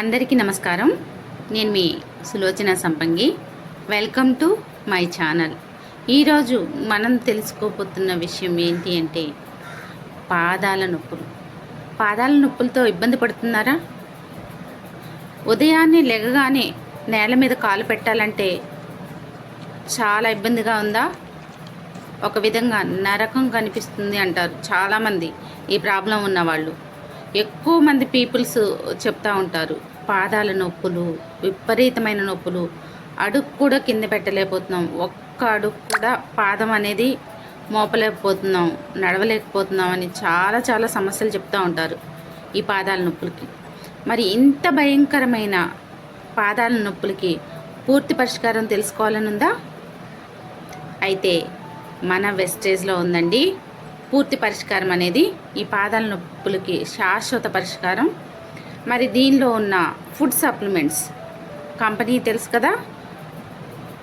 అందరికీ నమస్కారం. నేను మీ Sulochana Sampangi. Welcome to my channel. ఈరోజు మనం తెలుసుకోబోతున్న విషయం ఏంటి అంటే పాదాల నొప్పులు. పాదాల నొప్పులతో ఇబ్బంది పడుతున్నారా? ఉదయాన్నే లెగగానే నేల మీద కాలు పెట్టాలంటే చాలా ఇబ్బందిగా ఉందా? ఒక విధంగా నరకం కనిపిస్తుంది అంటారు చాలామంది. ఈ ప్రాబ్లం ఉన్నవాళ్ళు. ఎక్కువ మంది పీపుల్స్ చెప్తూ ఉంటారు పాదాల నొప్పులు విపరీతమైన నొప్పులు అడుగు కూడా కింద పెట్టలేకపోతున్నాం. ఒక్క అడుగు కూడా పాదం అనేది మోపలేకపోతున్నాం నడవలేకపోతున్నాం అని చాలా చాలా సమస్యలు చెప్తూ ఉంటారు ఈ పాదాల నొప్పులకి. మరి ఇంత భయంకరమైన పాదాల నొప్పులకి పూర్తి పరిష్కారం తెలుసుకోవాలని ఉందా? అయితే మన వెస్టేజ్లో ఉందండి పూర్తి పరిష్కారం అనేది ఈ పాదాల నొప్పులకి శాశ్వత పరిష్కారం. మరి దీనిలో ఉన్న ఫుడ్ సప్లిమెంట్స్ కంపెనీ తెలుసు కదా?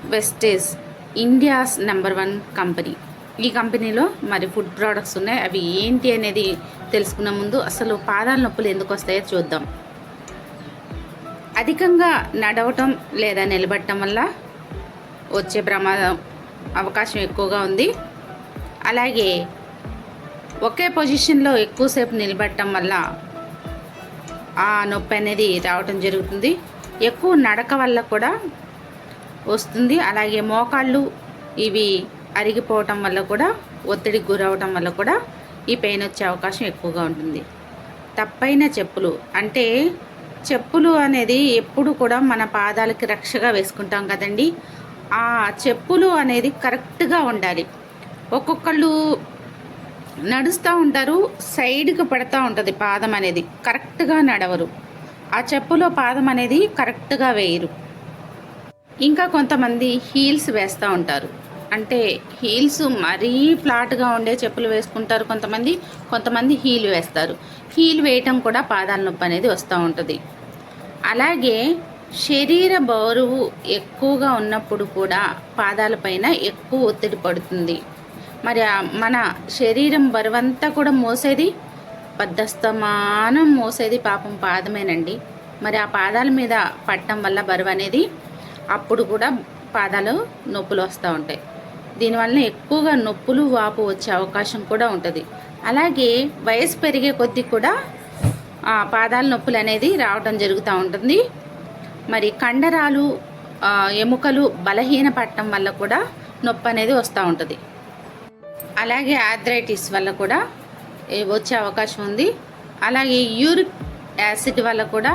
Vestige India's number one company. ఈ కంపెనీలో మరి ఫుడ్ ప్రోడక్ట్స్ ఉన్నాయి. అవి ఏంటి అనేది తెలుసుకున్న ముందు అసలు పాదాల నొప్పులు ఎందుకు వస్తాయో చూద్దాం. అధికంగా నడవటం లేదా నిలబడటం వల్ల వచ్చే ప్రమాదం అవకాశం ఎక్కువగా ఉంది. అలాగే ఒకే పొజిషన్లో ఎక్కువసేపు నిలబెట్టడం వల్ల ఆ నొప్పి అనేది రావటం జరుగుతుంది. ఎక్కువ నడక వల్ల కూడా వస్తుంది. అలాగే మోకాళ్ళు ఇవి అరిగిపోవటం వల్ల కూడా ఒత్తిడికి గురవటం వల్ల కూడా ఈ పెయిన్ వచ్చే అవకాశం ఎక్కువగా ఉంటుంది. తప్పైన చెప్పులు. అంటే చెప్పులు అనేది ఎప్పుడు కూడా మన పాదాలకి రక్షగా వేసుకుంటాం కదండి. ఆ చెప్పులు అనేది కరెక్ట్గా ఉండాలి. ఒక్కొక్కళ్ళు నడుస్తూ ఉంటారు సైడ్కి పడుతూ ఉంటుంది పాదం అనేది. కరెక్ట్గా నడవరు. ఆ చెప్పులో పాదం అనేది కరెక్ట్గా వేయరు. ఇంకా కొంతమంది హీల్స్ వేస్తూ ఉంటారు. అంటే హీల్స్ మరీ ఫ్లాట్గా ఉండే చెప్పులు వేసుకుంటారు కొంతమంది కొంతమంది హీల్ వేస్తారు. హీల్ వేయటం కూడా పాదాల నొప్పి అనేది వస్తూ ఉంటుంది. అలాగే శరీర బరువు ఎక్కువగా ఉన్నప్పుడు కూడా పాదాలపైన ఎక్కువ ఒత్తిడి పడుతుంది. మరి మన శరీరం బరువంతా కూడా మోసేది బద్దస్తమానం మోసేది పాపం పాదమేనండి. మరి ఆ పాదాల మీద పట్టడం వల్ల బరువు అనేది అప్పుడు కూడా పాదాలు నొప్పులు వస్తూ ఉంటాయి. దీనివల్ల ఎక్కువగా నొప్పులు వాపు వచ్చే అవకాశం కూడా ఉంటుంది. అలాగే వయసు పెరిగే కొద్దీ కూడా ఆ పాదాల నొప్పులు అనేది రావడం జరుగుతూ ఉంటుంది. మరి కండరాలు ఎముకలు బలహీన పట్టడం వల్ల కూడా నొప్పి అనేది వస్తూ ఉంటుంది. అలాగే ఆథరైటిస్ వల్ల కూడా వచ్చే అవకాశం ఉంది. అలాగే యూరిక్ యాసిడ్ వల్ల కూడా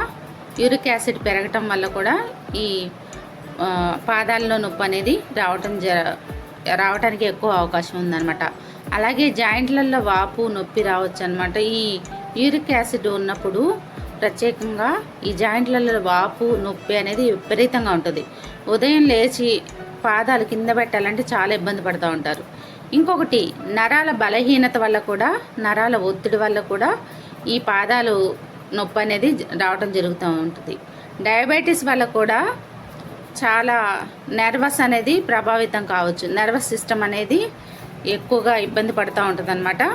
యూరిక్ యాసిడ్ పెరగటం వల్ల కూడా ఈ పాదాల్లో నొప్పి అనేది రావటం జ రావడానికి ఎక్కువ అవకాశం ఉందన్నమాట. అలాగే జాయింట్లలో వాపు నొప్పి రావచ్చు అనమాట ఈ యూరిక్ యాసిడ్ ఉన్నప్పుడు ప్రత్యేకంగా ఈ జాయింట్లలో వాపు నొప్పి అనేది విపరీతంగా ఉంటుంది. ఉదయం లేచి పాదాలు కింద పెట్టాలంటే చాలా ఇబ్బంది పడుతూ ఉంటారు. ఇంకొకటి నరాల బలహీనత వల్ల కూడా నరాల ఒత్తిడి వల్ల కూడా ఈ పాదాలు నొప్పి అనేది రావడం జరుగుతూ ఉంటుంది. డయాబెటీస్ వల్ల కూడా చాలా నర్వస్ అనేది ప్రభావితం కావచ్చు. నర్వస్ సిస్టమ్ అనేది ఎక్కువగా ఇబ్బంది పడుతూ ఉంటుంది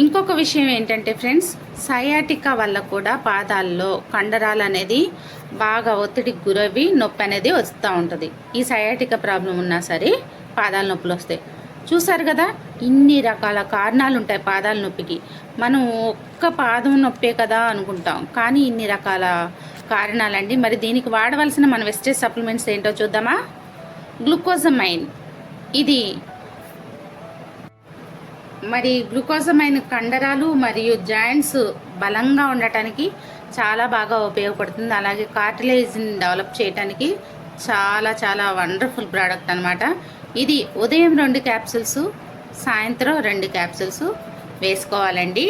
ఇంకొక విషయం ఏంటంటే ఫ్రెండ్స్ సయాటికా వల్ల కూడా పాదాల్లో కండరాలు అనేది బాగా ఒత్తిడికి గురవి నొప్పి అనేది వస్తూ ఉంటుంది. ఈ సయాటికా ప్రాబ్లం ఉన్నా సరే పాదాల నొప్పులు వస్తాయి. చూసారు కదా? ఇన్ని రకాల కారణాలు ఉంటాయి పాదాల నొప్పికి. మనం ఒక్క పాదం నొప్పే కదా అనుకుంటాం. కానీ ఇన్ని రకాల కారణాలండి. మరి దీనికి వాడవలసిన మన వెస్టేజ్ సప్లిమెంట్స్ ఏంటో చూద్దామా? గ్లూకోజమైన్. ఇది మరి గ్లూకోజమైన్ కండరాలు మరియు జాయింట్స్ బలంగా ఉండటానికి చాలా బాగా ఉపయోగపడుతుంది. అలాగే కార్టిలేజ్ని డెవలప్ చేయడానికి చాలా చాలా వండర్ఫుల్ ప్రోడక్ట్ అనమాట ఇది ఉదయం రెండు క్యాప్సిల్స్ సాయంత్రం రెండు క్యాప్సిల్స్ వేసుకోవాలండి.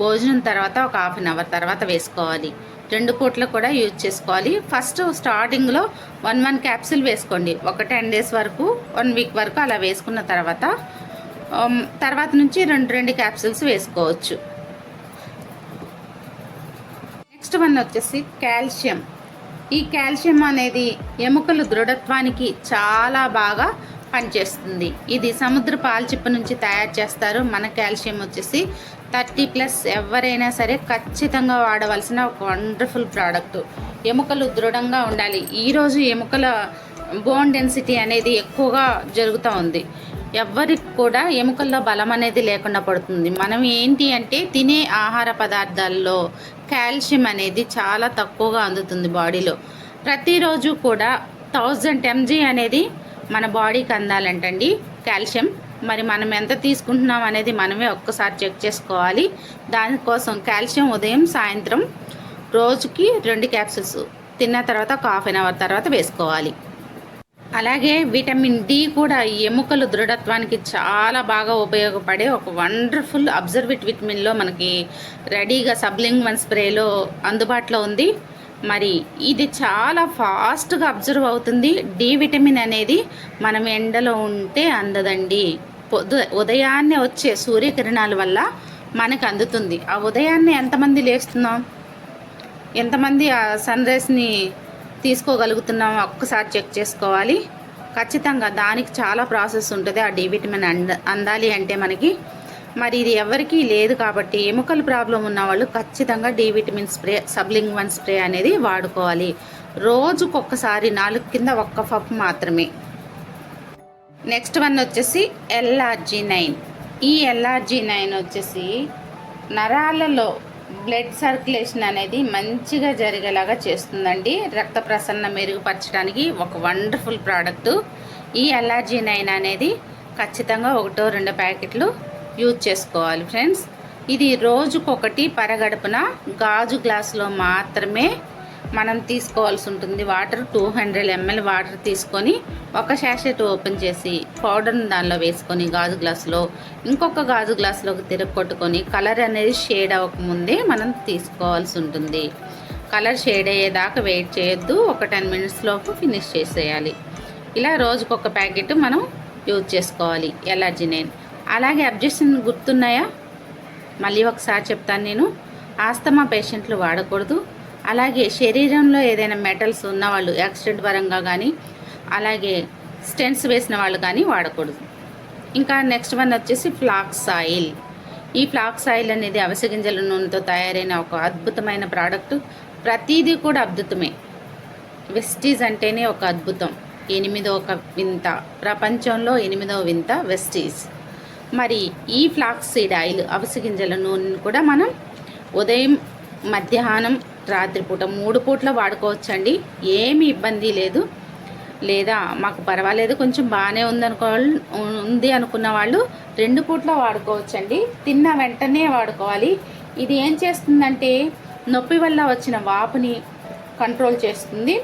భోజనం తర్వాత ఒక హాఫ్ అన్ అవర్ తర్వాత వేసుకోవాలి. రెండు పూట్ల కూడా యూజ్ చేసుకోవాలి. ఫస్ట్ స్టార్టింగ్లో వన్ వన్ క్యాప్సిల్ వేసుకోండి. ఒక టెన్ డేస్ వరకు వన్ వీక్ వరకు అలా వేసుకున్న తర్వాత తర్వాత నుంచి రెండు రెండు క్యాప్సిల్స్ వేసుకోవచ్చు. నెక్స్ట్ వన్ వచ్చేసి కాల్షియం. ఈ కాల్షియం అనేది ఎముకలు దృఢత్వానికి చాలా బాగా పనిచేస్తుంది. ఇది సముద్ర పాల్చిప్ప నుంచి తయారు చేస్తారు. మన కాల్షియం వచ్చేసి థర్టీ ప్లస్ ఎవరైనా సరే ఖచ్చితంగా వాడవలసిన ఒక వండర్ఫుల్ ప్రోడక్ట్. ఎముకలు దృఢంగా ఉండాలి. ఈరోజు ఎముకల బోన్ డెన్సిటీ అనేది ఎక్కువగా జరుగుతూ ఉంది. ఎవరికి కూడా ఎముకల్లో బలం అనేది లేకుండా పడుతుంది. మనం ఏంటి అంటే తినే ఆహార పదార్థాల్లో కాల్షియం అనేది చాలా తక్కువగా అందుతుంది బాడీలో. ప్రతిరోజు కూడా థౌజండ్ ఎంజీ అనేది మన బాడీకి అందాలంటండి. కాల్షియం. మరి మనం ఎంత తీసుకుంటున్నాం అనేది మనమే ఒక్కసారి చెక్ చేసుకోవాలి. దానికోసం కాల్షియం ఉదయం సాయంత్రం రోజుకి రెండు క్యాప్సూల్స్ తిన్న తర్వాత ఒక హాఫ్ అన్ అవర్ తర్వాత వేసుకోవాలి. అలాగే విటమిన్ డి కూడా ఎముకలు దృఢత్వానికి చాలా బాగా ఉపయోగపడే ఒక వండర్ఫుల్ అబ్జర్విట్ విటమిన్లో మనకి రెడీగా సబ్లింగ్ వన్ స్ప్రేలో అందుబాటులో ఉంది. మరి ఇది చాలా ఫాస్ట్గా అబ్జర్వ్ అవుతుంది. డి విటమిన్ అనేది మనం ఎండలో ఉంటే అందదండి. పొద్దు ఉదయాన్నే వచ్చే సూర్యకిరణాల వల్ల మనకు అందుతుంది. ఆ ఉదయాన్నే ఎంతమంది లేస్తున్నాం? ఎంతమంది ఆ సన్ రైస్ని తీసుకోగలుగుతున్నాం? ఒక్కసారి చెక్ చేసుకోవాలి. ఖచ్చితంగా దానికి చాలా ప్రాసెస్ ఉంటుంది. ఆ డి విటమిన్ అంద అందాలి అంటే మనకి మరి ఇది ఎవరికీ లేదు కాబట్టి ఎముకల ప్రాబ్లం ఉన్న వాళ్ళు ఖచ్చితంగా D vitamin spray సబ్లింగ్ one spray అనేది వాడుకోవాలి. రోజుకొకసారి నాలుగు కింద ఒక్క పప్పు మాత్రమే. నెక్స్ట్ వన్ వచ్చేసి ఎల్ఆర్జీ నైన్. ఈ ఎల్ఆర్జీ నైన్ వచ్చేసి నరాలలో బ్లడ్ సర్క్యులేషన్ అనేది మంచిగా జరిగేలాగా చేస్తుందండి. రక్త ప్రసరణ మెరుగుపరచడానికి ఒక వండర్ఫుల్ ప్రోడక్ట్. ఈ ఎల్ఆర్జీ నైన్ అనేది ఖచ్చితంగా ఒకటో రెండు ప్యాకెట్లు యూజ్ చేసుకోవాలి ఫ్రెండ్స్ ఇది రోజుకొకటి పరగడపున గాజు గ్లాసులో మాత్రమే మనం తీసుకోవాల్సి ఉంటుంది. Water two hundred ML water తీసుకొని ఒక శాషెట్ ఓపెన్ చేసి పౌడర్ని దానిలో వేసుకొని గాజు గ్లాసులో ఇంకొక గాజు గ్లాసులోకి తిరగొట్టుకొని కలర్ అనేది షేడ్ అవ్వకముందే మనం తీసుకోవాల్సి ఉంటుంది. కలర్ షేడ్ అయ్యేదాకా వెయిట్ చేయొద్దు. ఒక టెన్ మినిట్స్ లోపు ఫినిష్ చేసేయాలి. ఇలా రోజుకొక ప్యాకెట్ మనం యూజ్ చేసుకోవాలి. ఎలర్జీ నేను. అలాగే అబ్జెక్షన్ గుర్తున్నాయా? మళ్ళీ ఒకసారి చెప్తాను నేను. ఆస్తమా పేషెంట్లు వాడకూడదు. అలాగే శరీరంలో ఏదైనా మెటల్స్ ఉన్న వాళ్ళు యాక్సిడెంట్ పరంగా కానీ అలాగే స్టెంట్స్ వేసిన వాళ్ళు కానీ వాడకూడదు. ఇంకా నెక్స్ట్ వన్ వచ్చేసి ఫ్లాక్స్ ఆయిల్ ఈ ఫ్లాక్స్ ఆయిల్ అనేది అవిసె గింజల నూనెతో తయారైన ఒక అద్భుతమైన ప్రోడక్ట్. ప్రతిదీ కూడా అద్భుతమే. వెస్టీజ్ అంటేనే ఒక అద్భుతం. ఎనిమిదో ఒక వింత. ప్రపంచంలో ఎనిమిదో వింత వెస్టీజ్. మరి ఈ ఫ్లాక్స్ సీడ్ ఆయిల్ అవిసె గింజల నూనెను కూడా మనం ఉదయం మధ్యాహ్నం రాత్రిపూట మూడు పూట్ల వాడుకోవచ్చండి. ఏమి ఇబ్బంది లేదు. లేదా మాకు పర్వాలేదు కొంచెం బాగానే ఉందనుకో ఉంది అనుకున్న వాళ్ళు రెండు పూట్ల వాడుకోవచ్చండి. తిన్న వెంటనే వాడుకోవాలి. ఇది ఏం చేస్తుందంటే నొప్పి వల్ల వచ్చిన వాపుని కంట్రోల్ చేస్తుంది.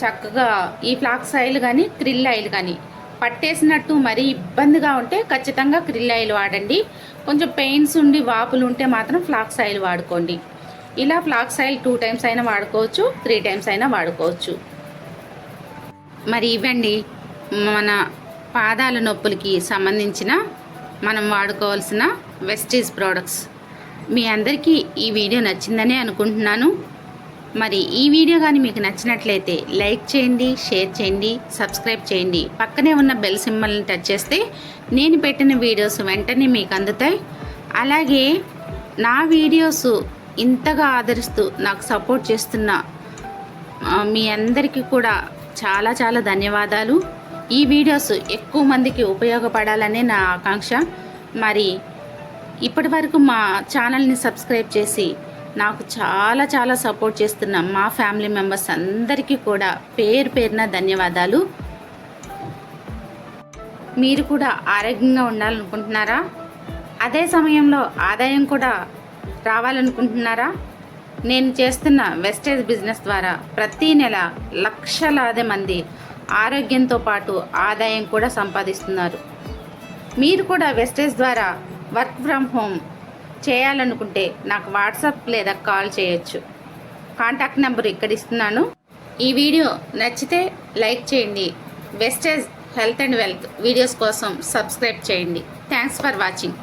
చక్కగా ఈ ఫ్లాక్స్ ఆయిల్ కానీ క్రిల్ ఆయిల్ కానీ పట్టేసినట్టు మరీ ఇబ్బందిగా ఉంటే ఖచ్చితంగా క్రిల్ ఆయిల్ వాడండి. కొంచెం పెయిన్స్ ఉండి వాపులు ఉంటే మాత్రం ఫ్లాక్స్ ఆయిల్ వాడుకోండి. ఇలా ఫ్లాక్స్ ఆయిల్ టూ టైమ్స్ అయినా వాడుకోవచ్చు త్రీ టైమ్స్ అయినా వాడుకోవచ్చు. మరి ఇవ్వండి. మన పాదాల నొప్పులకి సంబంధించిన మనం వాడుకోవాల్సిన వెస్టీజ్ ప్రోడక్ట్స్ మీ అందరికీ ఈ వీడియో నచ్చిందని అనుకుంటున్నాను. మరి ఈ వీడియో కానీ మీకు నచ్చినట్లయితే లైక్ చేయండి షేర్ చేయండి సబ్స్క్రైబ్ చేయండి. పక్కనే ఉన్న బెల్ సింబల్ని టచ్ చేస్తే నేను పెట్టిన వీడియోస్ వెంటనే మీకు అందుతాయి. అలాగే నా వీడియోస్ ఇంతగా ఆదరిస్తూ నాకు సపోర్ట్ చేస్తున్న మీ అందరికీ కూడా చాలా చాలా ధన్యవాదాలు. ఈ వీడియోస్ ఎక్కువ మందికి ఉపయోగపడాలనే నా ఆకాంక్ష. మరి ఇప్పటి వరకు మా ఛానల్ని సబ్స్క్రైబ్ చేసి నాకు చాలా చాలా సపోర్ట్ చేస్తున్న మా ఫ్యామిలీ మెంబర్స్ అందరికీ కూడా పేరు పేరున ధన్యవాదాలు. మీరు కూడా ఆరోగ్యంగా ఉండాలనుకుంటున్నారా? అదే సమయంలో ఆదాయం కూడా రావాలనుకుంటున్నారా? నేను చేస్తున్న వెస్టేజ్ బిజినెస్ ద్వారా ప్రతీ నెల లక్షలాది మంది ఆరోగ్యంతో పాటు ఆదాయం కూడా సంపాదిస్తున్నారు. మీరు కూడా వెస్టేజ్ ద్వారా వర్క్ ఫ్రమ్ హోమ్ చేయాలనుకుంటే నాకు వాట్సాప్ లేదా కాల్ చేయొచ్చు. కాంటాక్ట్ నెంబర్ ఇక్కడ ఇస్తున్నాను. ఈ వీడియో నచ్చితే లైక్ చేయండి. వెస్టేజ్ హెల్త్ అండ్ వెల్త్ వీడియోస్ కోసం సబ్స్క్రైబ్ చేయండి. Thanks for watching.